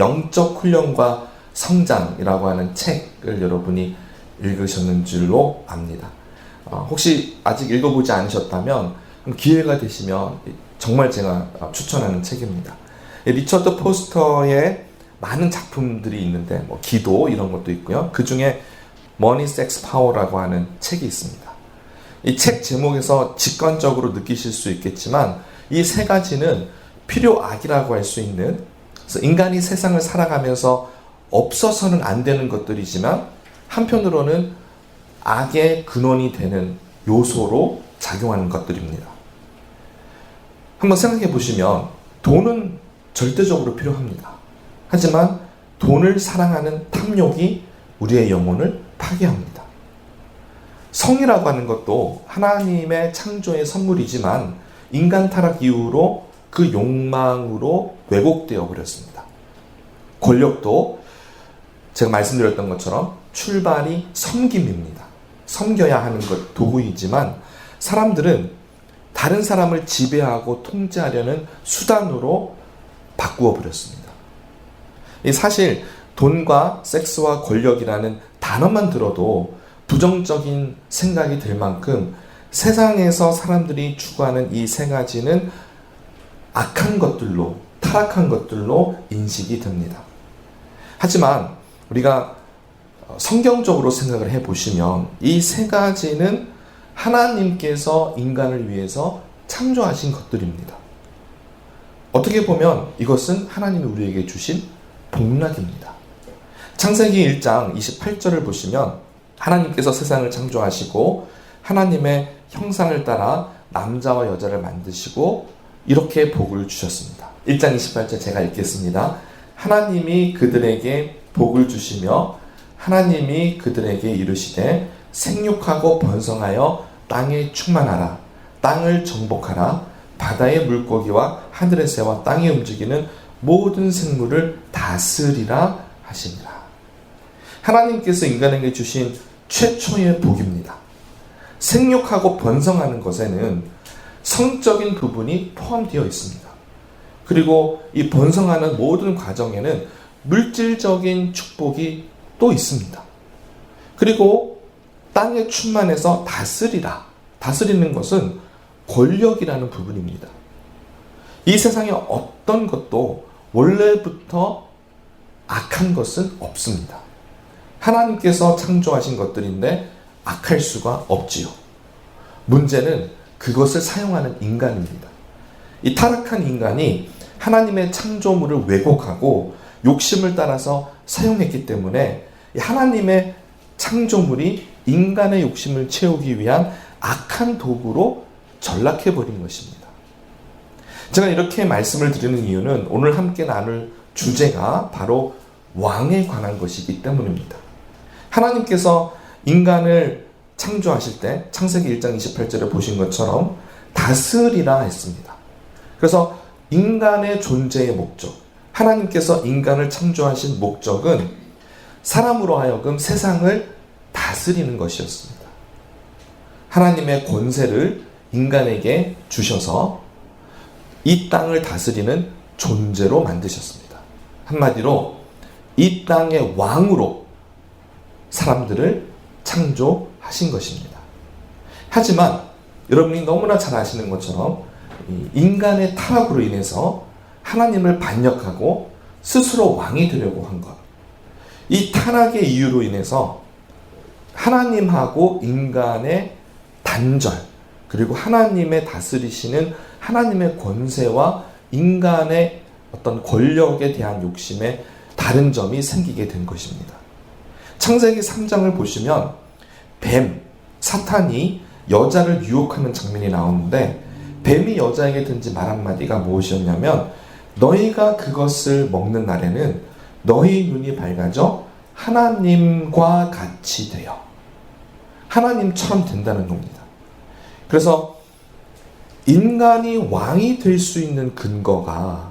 영적 훈련과 성장이라고 하는 책을 여러분이 읽으셨는 줄로 압니다. 어, 혹시 아직 읽어보지 않으셨다면 기회가 되시면 정말 제가 추천하는 책입니다. 리처드 포스터의 많은 작품들이 있는데 뭐 기도 이런 것도 있고요. 그 중에 머니 섹스 파워라고 하는 책이 있습니다. 이 책 제목에서 직관적으로 느끼실 수 있겠지만 이 세 가지는 필요악이라고 할 수 있는 그래서 인간이 세상을 살아가면서 없어서는 안 되는 것들이지만 한편으로는 악의 근원이 되는 요소로 작용하는 것들입니다. 한번 생각해 보시면 돈은 절대적으로 필요합니다. 하지만 돈을 사랑하는 탐욕이 우리의 영혼을 파괴합니다. 성이라고 하는 것도 하나님의 창조의 선물이지만 인간 타락 이후로 그 욕망으로 왜곡되어 버렸습니다. 권력도 제가 말씀드렸던 것처럼 출발이 섬김입니다. 섬겨야 하는 것 도구이지만 사람들은 다른 사람을 지배하고 통제하려는 수단으로 바꾸어 버렸습니다. 사실 돈과 섹스와 권력이라는 단어만 들어도 부정적인 생각이 들 만큼 세상에서 사람들이 추구하는 이 세 가지는 악한 것들로, 타락한 것들로 인식이 됩니다. 하지만 우리가 성경적으로 생각을 해 보시면 이 세 가지는 하나님께서 인간을 위해서 창조하신 것들입니다. 어떻게 보면 이것은 하나님이 우리에게 주신 복락입니다. 창세기 1장 28절을 보시면 하나님께서 세상을 창조하시고 하나님의 형상을 따라 남자와 여자를 만드시고 이렇게 복을 주셨습니다. 1장 28절 제가 읽겠습니다. 하나님이 그들에게 복을 주시며 하나님이 그들에게 이르시되 생육하고 번성하여 땅에 충만하라 땅을 정복하라 바다의 물고기와 하늘의 새와 땅에 움직이는 모든 생물을 다스리라 하시니라. 하나님께서 인간에게 주신 최초의 복입니다. 생육하고 번성하는 것에는 성적인 부분이 포함되어 있습니다. 그리고 이 번성하는 모든 과정에는 물질적인 축복이 또 있습니다. 그리고 땅에 충만해서 다스리라. 다스리는 것은 권력이라는 부분입니다. 이 세상에 어떤 것도 원래부터 악한 것은 없습니다. 하나님께서 창조하신 것들인데 악할 수가 없지요. 문제는 그것을 사용하는 인간입니다. 이 타락한 인간이 하나님의 창조물을 왜곡하고 욕심을 따라서 사용했기 때문에 하나님의 창조물이 인간의 욕심을 채우기 위한 악한 도구로 전락해 버린 것입니다. 제가 이렇게 말씀을 드리는 이유는 오늘 함께 나눌 주제가 바로 왕에 관한 것이기 때문입니다. 하나님께서 인간을 창조하실 때 창세기 1장 28절에 보신 것처럼 다스리라 했습니다. 그래서 인간의 존재의 목적, 하나님께서 인간을 창조하신 목적은 사람으로 하여금 세상을 다스리는 것이었습니다. 하나님의 권세를 인간에게 주셔서 이 땅을 다스리는 존재로 만드셨습니다. 한마디로 이 땅의 왕으로 사람들을 창조 하신 것입니다. 하지만 여러분이 너무나 잘 아시는 것처럼 인간의 타락으로 인해서 하나님을 반역하고 스스로 왕이 되려고 한 것. 이 타락의 이유로 인해서 하나님하고 인간의 단절, 그리고 하나님의 다스리시는 하나님의 권세와 인간의 어떤 권력에 대한 욕심에 다른 점이 생기게 된 것입니다. 창세기 3장을 보시면 뱀, 사탄이 여자를 유혹하는 장면이 나오는데 뱀이 여자에게 든지 말 한마디가 무엇이었냐면 너희가 그것을 먹는 날에는 너희 눈이 밝아져 하나님과 같이 되어 하나님처럼 된다는 겁니다. 그래서 인간이 왕이 될 수 있는 근거가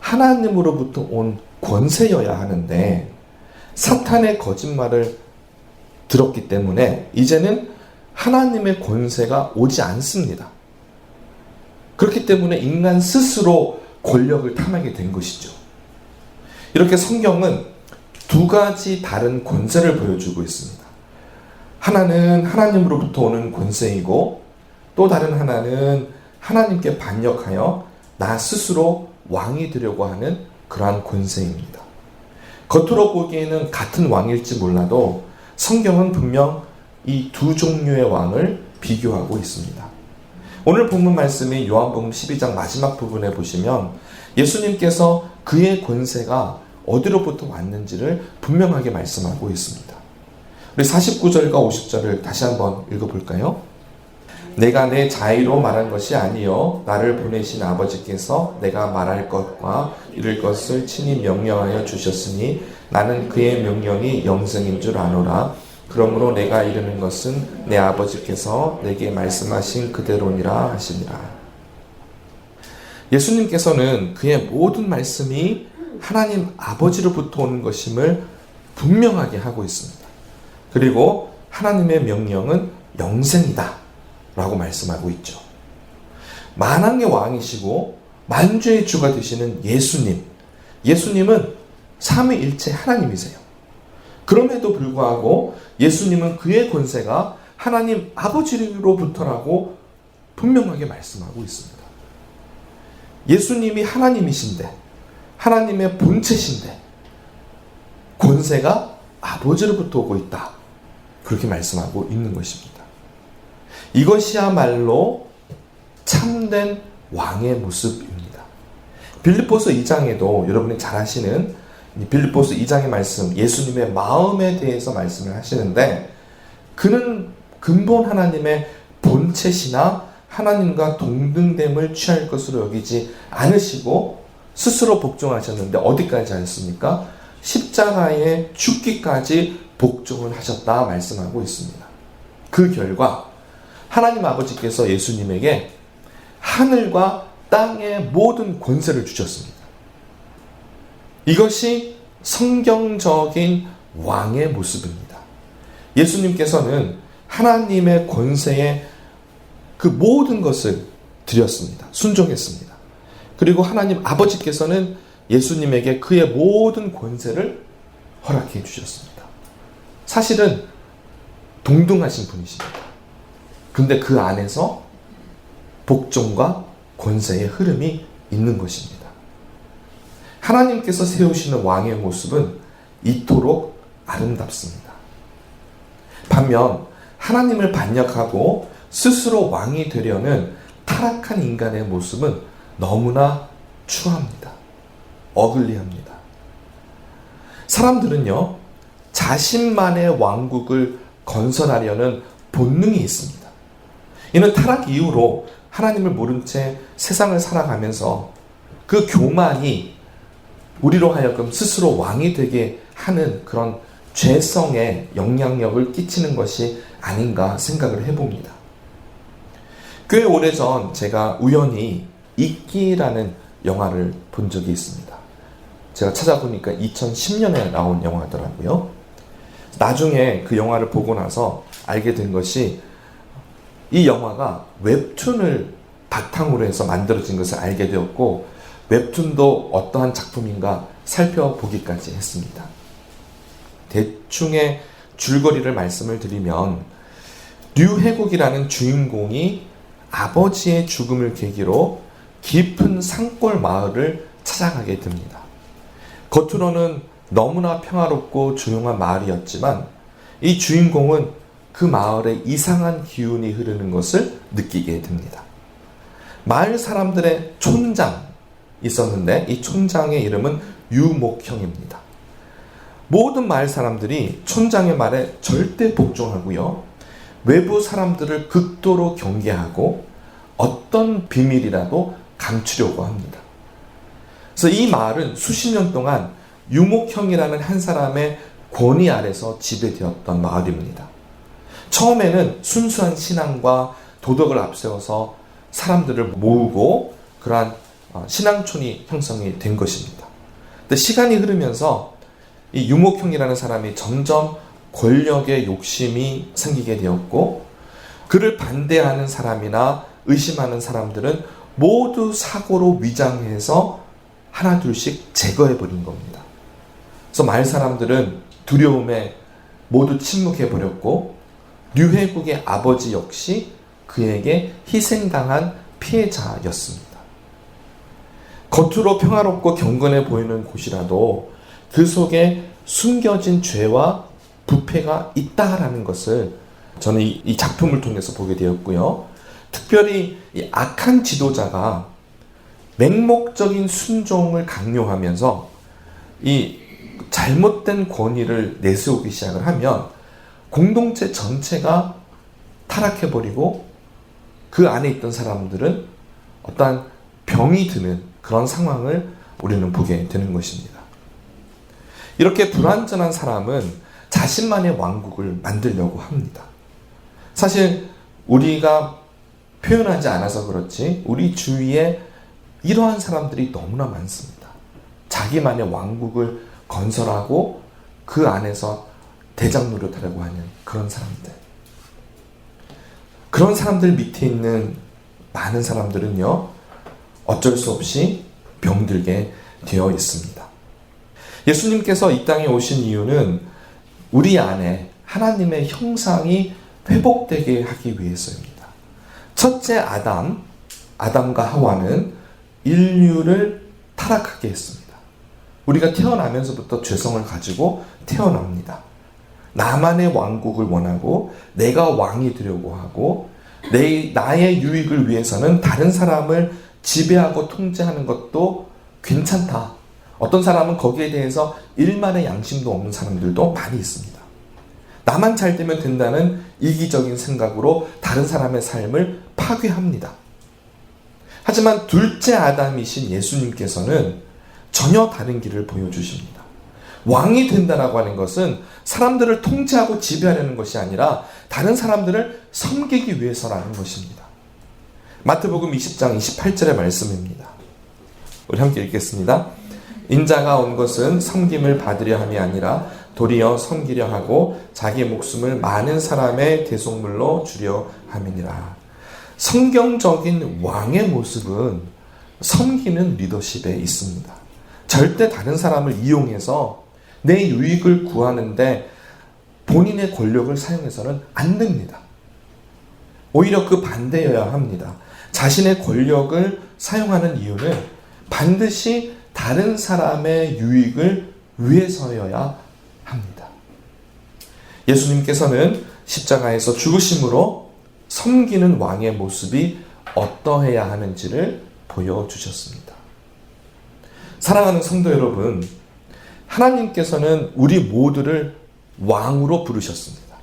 하나님으로부터 온 권세여야 하는데 사탄의 거짓말을 들었기 때문에 이제는 하나님의 권세가 오지 않습니다. 그렇기 때문에 인간 스스로 권력을 탐하게 된 것이죠. 이렇게 성경은 두 가지 다른 권세를 보여주고 있습니다. 하나는 하나님으로부터 오는 권세이고 또 다른 하나는 하나님께 반역하여 나 스스로 왕이 되려고 하는 그러한 권세입니다. 겉으로 보기에는 같은 왕일지 몰라도 성경은 분명 이 두 종류의 왕을 비교하고 있습니다. 오늘 본문 말씀이 요한복음 12장 마지막 부분에 보시면 예수님께서 그의 권세가 어디로부터 왔는지를 분명하게 말씀하고 있습니다. 우리 49절과 50절을 다시 한번 읽어볼까요? 내가 내 자의로 말한 것이 아니요 나를 보내신 아버지께서 내가 말할 것과 이룰 것을 친히 명령하여 주셨으니 나는 그의 명령이 영생인 줄 아노라 그러므로 내가 이르는 것은 내 아버지께서 내게 말씀하신 그대로니라 하시니라 예수님께서는 그의 모든 말씀이 하나님 아버지로부터 오는 것임을 분명하게 하고 있습니다. 그리고 하나님의 명령은 영생이다. 라고 말씀하고 있죠. 만왕의 왕이시고 만주의 주가 되시는 예수님. 예수님은 삼위일체 하나님이세요. 그럼에도 불구하고 예수님은 그의 권세가 하나님 아버지로부터라고 분명하게 말씀하고 있습니다. 예수님이 하나님이신데, 하나님의 본체신데, 권세가 아버지로부터 오고 있다. 그렇게 말씀하고 있는 것입니다. 이것이야말로 참된 왕의 모습입니다. 빌립보서 2장에도 여러분이 잘 아시는 빌립보서 2장의 말씀, 예수님의 마음에 대해서 말씀을 하시는데 그는 근본 하나님의 본체시나 하나님과 동등됨을 취할 것으로 여기지 않으시고 스스로 복종하셨는데 어디까지 하셨습니까? 십자가에 죽기까지 복종을 하셨다 말씀하고 있습니다. 그 결과 하나님 아버지께서 예수님에게 하늘과 땅의 모든 권세를 주셨습니다. 이것이 성경적인 왕의 모습입니다. 예수님께서는 하나님의 권세에 그 모든 것을 드렸습니다. 순종했습니다. 그리고 하나님 아버지께서는 예수님에게 그의 모든 권세를 허락해 주셨습니다. 사실은 동등하신 분이십니다. 근데 그 안에서 복종과 권세의 흐름이 있는 것입니다. 하나님께서 세우시는 왕의 모습은 이토록 아름답습니다. 반면 하나님을 반역하고 스스로 왕이 되려는 타락한 인간의 모습은 너무나 추합니다. 어글리합니다. 사람들은요, 자신만의 왕국을 건설하려는 본능이 있습니다. 이는 타락 이후로 하나님을 모른 채 세상을 살아가면서 그 교만이 우리로 하여금 스스로 왕이 되게 하는 그런 죄성에 영향력을 끼치는 것이 아닌가 생각을 해봅니다. 꽤 오래전 제가 우연히 이끼라는 영화를 본 적이 있습니다. 제가 찾아보니까 2010년에 나온 영화더라고요. 나중에 그 영화를 보고 나서 알게 된 것이 이 영화가 웹툰을 바탕으로 해서 만들어진 것을 알게 되었고 웹툰도 어떠한 작품인가 살펴보기까지 했습니다. 대충의 줄거리를 말씀을 드리면 류해국이라는 주인공이 아버지의 죽음을 계기로 깊은 산골 마을을 찾아가게 됩니다. 겉으로는 너무나 평화롭고 조용한 마을이었지만 이 주인공은 그 마을에 이상한 기운이 흐르는 것을 느끼게 됩니다. 마을 사람들의 촌장 있었는데 이 촌장의 이름은 유목형입니다. 모든 마을 사람들이 촌장의 말에 절대 복종하고요. 외부 사람들을 극도로 경계하고 어떤 비밀이라도 감추려고 합니다. 그래서 이 마을은 수십 년 동안 유목형이라는 한 사람의 권위 아래서 지배되었던 마을입니다. 처음에는 순수한 신앙과 도덕을 앞세워서 사람들을 모으고 그러한 어, 신앙촌이 형성이 된 것입니다. 근데 시간이 흐르면서 이 유목형이라는 사람이 점점 권력의 욕심이 생기게 되었고 그를 반대하는 사람이나 의심하는 사람들은 모두 사고로 위장해서 하나둘씩 제거해 버린 겁니다. 그래서 마을 사람들은 두려움에 모두 침묵해 버렸고 류해국의 아버지 역시 그에게 희생당한 피해자였습니다. 겉으로 평화롭고 경건해 보이는 곳이라도 그 속에 숨겨진 죄와 부패가 있다라는 것을 저는 이, 이 작품을 통해서 보게 되었고요. 특별히 이 악한 지도자가 맹목적인 순종을 강요하면서 이 잘못된 권위를 내세우기 시작을 하면 공동체 전체가 타락해버리고 그 안에 있던 사람들은 어떠한 병이 드는 그런 상황을 우리는 보게 되는 것입니다. 이렇게 불완전한 사람은 자신만의 왕국을 만들려고 합니다. 사실 우리가 표현하지 않아서 그렇지 우리 주위에 이러한 사람들이 너무나 많습니다. 자기만의 왕국을 건설하고 그 안에서 대장 노릇하려고 하는 그런 사람들. 그런 사람들 밑에 있는 많은 사람들은요, 어쩔 수 없이 병들게 되어 있습니다. 예수님께서 이 땅에 오신 이유는 우리 안에 하나님의 형상이 회복되게 하기 위해서입니다. 첫째 아담, 아담과 하와는 인류를 타락하게 했습니다. 우리가 태어나면서부터 죄성을 가지고 태어납니다. 나만의 왕국을 원하고 내가 왕이 되려고 하고 내 나의 유익을 위해서는 다른 사람을 지배하고 통제하는 것도 괜찮다. 어떤 사람은 거기에 대해서 일만의 양심도 없는 사람들도 많이 있습니다. 나만 잘 되면 된다는 이기적인 생각으로 다른 사람의 삶을 파괴합니다. 하지만 둘째 아담이신 예수님께서는 전혀 다른 길을 보여주십니다. 왕이 된다라고 하는 것은 사람들을 통제하고 지배하려는 것이 아니라 다른 사람들을 섬기기 위해서라는 것입니다. 마태복음 20장 28절의 말씀입니다. 우리 함께 읽겠습니다. 인자가 온 것은 섬김을 받으려 함이 아니라 도리어 섬기려 하고 자기 목숨을 많은 사람의 대속물로 주려 함이니라. 성경적인 왕의 모습은 섬기는 리더십에 있습니다. 절대 다른 사람을 이용해서 내 유익을 구하는데 본인의 권력을 사용해서는 안 됩니다. 오히려 그 반대여야 합니다. 자신의 권력을 사용하는 이유는 반드시 다른 사람의 유익을 위해서여야 합니다. 예수님께서는 십자가에서 죽으심으로 섬기는 왕의 모습이 어떠해야 하는지를 보여주셨습니다. 사랑하는 성도 여러분, 하나님께서는 우리 모두를 왕으로 부르셨습니다.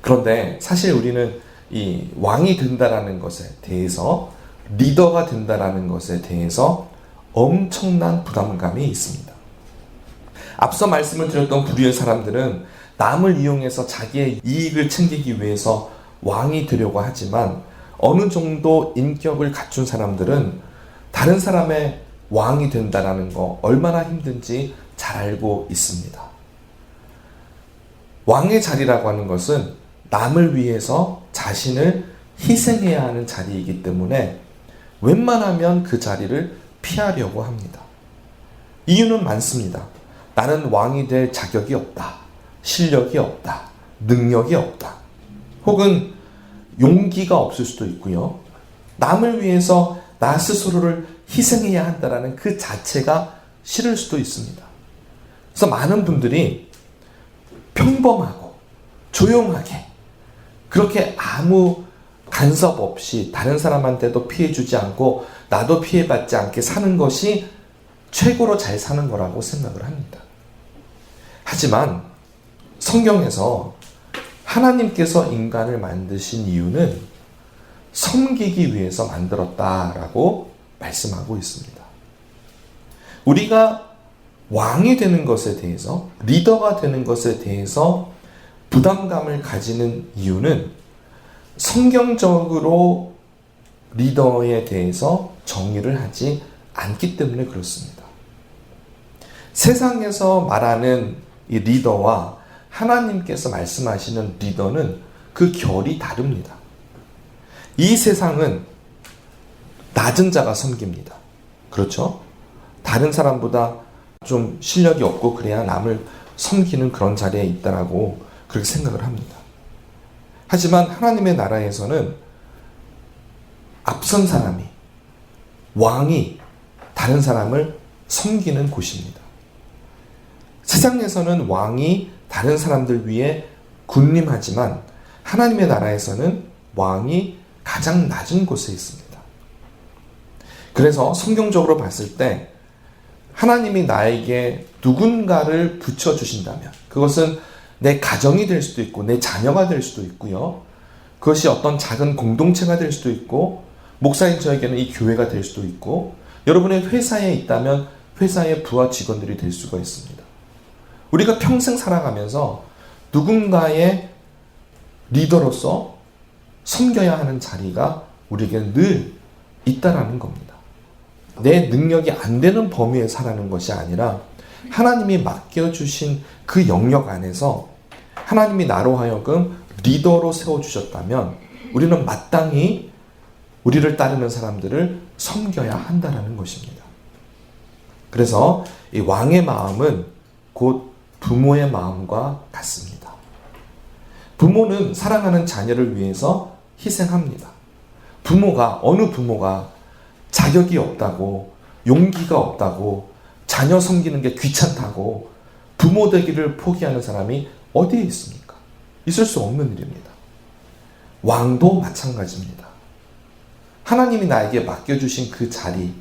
그런데 사실 우리는 이 왕이 된다라는 것에 대해서 리더가 된다라는 것에 대해서 엄청난 부담감이 있습니다. 앞서 말씀을 드렸던 부류의 사람들은 남을 이용해서 자기의 이익을 챙기기 위해서 왕이 되려고 하지만 어느 정도 인격을 갖춘 사람들은 다른 사람의 왕이 된다라는 거 얼마나 힘든지 잘 알고 있습니다. 왕의 자리라고 하는 것은 남을 위해서 자신을 희생해야 하는 자리이기 때문에 웬만하면 그 자리를 피하려고 합니다. 이유는 많습니다. 나는 왕이 될 자격이 없다. 실력이 없다. 능력이 없다. 혹은 용기가 없을 수도 있고요. 남을 위해서 나 스스로를 희생해야 한다라는 그 자체가 싫을 수도 있습니다. 그래서 많은 분들이 평범하고 조용하게 그렇게 아무 간섭 없이 다른 사람한테도 피해 주지 않고 나도 피해받지 않게 사는 것이 최고로 잘 사는 거라고 생각을 합니다. 하지만 성경에서 하나님께서 인간을 만드신 이유는 섬기기 위해서 만들었다라고 말씀하고 있습니다. 우리가 왕이 되는 것에 대해서, 리더가 되는 것에 대해서 부담감을 가지는 이유는 성경적으로 리더에 대해서 정의를 하지 않기 때문에 그렇습니다. 세상에서 말하는 이 리더와 하나님께서 말씀하시는 리더는 그 결이 다릅니다. 이 세상은 낮은 자가 섬깁니다. 그렇죠? 다른 사람보다 좀 실력이 없고 그래야 남을 섬기는 그런 자리에 있다라고 그렇게 생각을 합니다. 하지만 하나님의 나라에서는 앞선 사람이 왕이 다른 사람을 섬기는 곳입니다. 세상에서는 왕이 다른 사람들 위해 군림하지만 하나님의 나라에서는 왕이 가장 낮은 곳에 있습니다. 그래서 성경적으로 봤을 때 하나님이 나에게 누군가를 붙여주신다면 그것은 내 가정이 될 수도 있고 내 자녀가 될 수도 있고요. 그것이 어떤 작은 공동체가 될 수도 있고 목사인 저에게는 이 교회가 될 수도 있고 여러분의 회사에 있다면 회사의 부하 직원들이 될 수가 있습니다. 우리가 평생 살아가면서 누군가의 리더로서 섬겨야 하는 자리가 우리에게 늘 있다라는 겁니다. 내 능력이 안 되는 범위에 살아는 것이 아니라 하나님이 맡겨주신 그 영역 안에서 하나님이 나로 하여금 리더로 세워주셨다면 우리는 마땅히 우리를 따르는 사람들을 섬겨야 한다는 것입니다. 그래서 이 왕의 마음은 곧 부모의 마음과 같습니다. 부모는 사랑하는 자녀를 위해서 희생합니다. 부모가, 어느 부모가 자격이 없다고, 용기가 없다고, 자녀 섬기는 게 귀찮다고, 부모 되기를 포기하는 사람이 어디에 있습니까? 있을 수 없는 일입니다. 왕도 마찬가지입니다. 하나님이 나에게 맡겨주신 그 자리,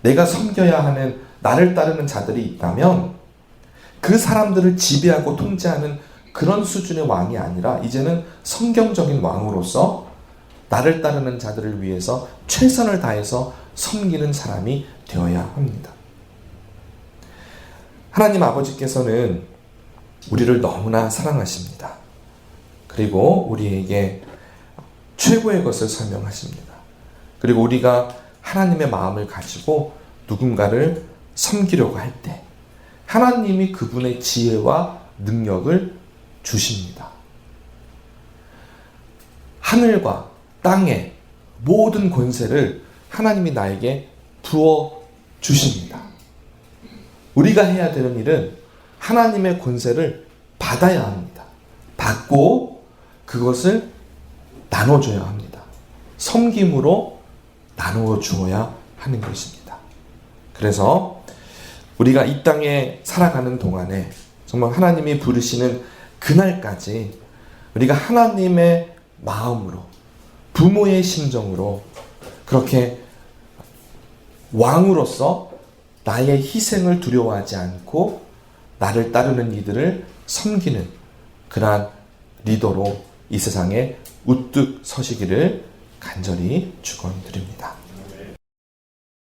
내가 섬겨야 하는 나를 따르는 자들이 있다면 그 사람들을 지배하고 통제하는 그런 수준의 왕이 아니라 이제는 성경적인 왕으로서 나를 따르는 자들을 위해서 최선을 다해서 섬기는 사람이 되어야 합니다. 하나님 아버지께서는 우리를 너무나 사랑하십니다. 그리고 우리에게 최고의 것을 설명하십니다. 그리고 우리가 하나님의 마음을 가지고 누군가를 섬기려고 할 때, 하나님이 그분의 지혜와 능력을 주십니다. 하늘과 땅의 모든 권세를 하나님이 나에게 부어 주십니다. 우리가 해야 되는 일은 하나님의 권세를 받아야 합니다. 받고 그것을 나눠줘야 합니다. 섬김으로 나누어 주어야 하는 것입니다. 그래서 우리가 이 땅에 살아가는 동안에 정말 하나님이 부르시는 그날까지 우리가 하나님의 마음으로 부모의 심정으로 그렇게 왕으로서 나의 희생을 두려워하지 않고 나를 따르는 이들을 섬기는 그러한 리더로 이 세상에 우뚝 서시기를 간절히 축원드립니다.